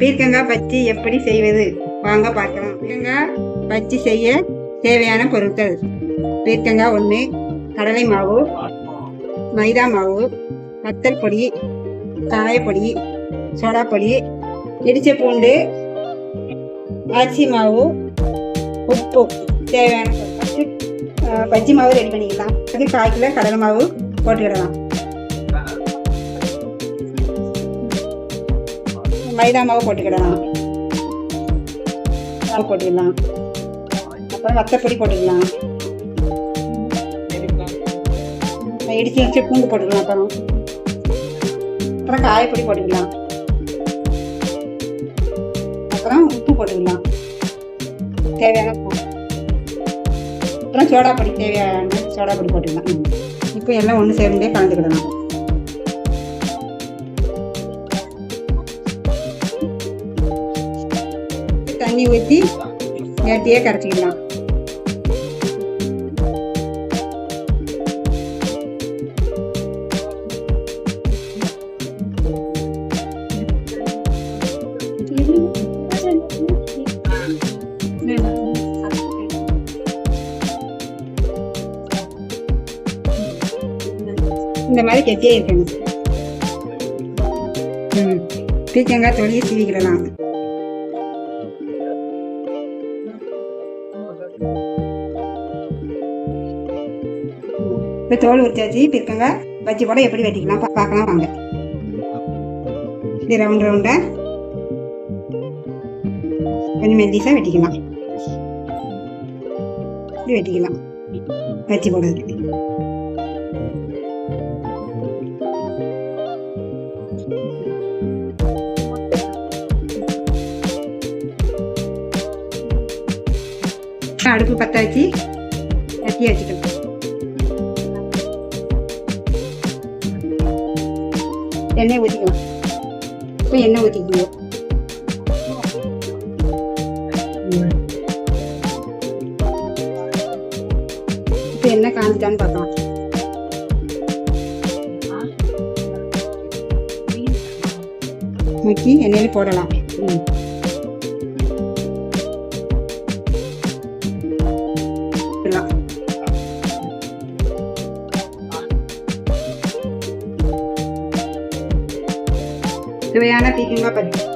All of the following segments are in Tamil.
பீர்க்கங்காய் பச்சி எப்படி செய்வது? வாங்க பார்க்கலாம். பீர்க்கங்காய் பச்சி செய்ய தேவையான பொருட்கள். பீர்க்கங்காய் ஒன்று கடலை மாவு மைதா மாவு வத்தல் பொடி காயப்பொடி சோடா பொடி இடிச்ச பூண்டு அரிசி மாவு உப்பு தேவையான பச்சி பஜ்ஜி மாவு ரெடி பண்ணிக்கலாம். அதுக்கு கால் கிலோ கடலை மாவு போட்டுக்கிடலாம். மைதா மாவு போட்டுக்கிடலாம் போட்டுக்கலாம். அப்புறம் வத்தப்பொடி போட்டுக்கலாம். இடிச்சு இடிச்சு பூண்டு போட்டுக்கலாம் அப்புறம். அப்புறம் காயப்பொடி போட்டுக்கலாம். அப்புறம் உப்பு போட்டுக்கலாம். தேவையான உப்பு. அப்புறம் சோடா பொடி தேவையான சோடா பொடி போட்டுக்கலாம். இப்போ எல்லாம் ஒன்று சேர்ந்தே கலந்துக்கிடலாம். தண்ணி ஊற்றி நேட்டியே கரைச்சிக்கலாம். இந்த மாதிரி கெட்டியே இருக்கணும். ம். பீக்கங்காய் தொழியை சீவிக்கிடலாம். இப்போ தோல் உரிச்சாச்சு பீர்க்கங்காய் பஜ்ஜி போட எப்படி வெட்டிக்கலாம்? பார்க்கலாம் வாங்க. இப்படி ரவுண்ட் ரவுண்டாக கொஞ்சம் மெல்லிஸாக வெட்டிக்கலாம். இப்படி வெட்டிக்கலாம். பஜ்ஜி போடுறது அடுப்பு பற்ற வச்சு கட்டியை வச்சுக்கலாம் எண்ணெய் ஊற்றிக்கலாம் இப்போ எண்ணெய் ஊற்றிக்கணும் இப்போ எண்ணெய் காஞ்சிட்டான்னு பார்க்கலாம். முக்கி எண்ணெயில் போடலாம். ம். சுவையான பீக்கங்காய் பஜ்ஜி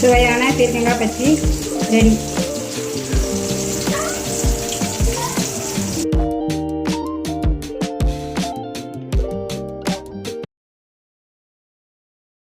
சுவையான பீர்க்கங்காய் பச்சி ரெடி.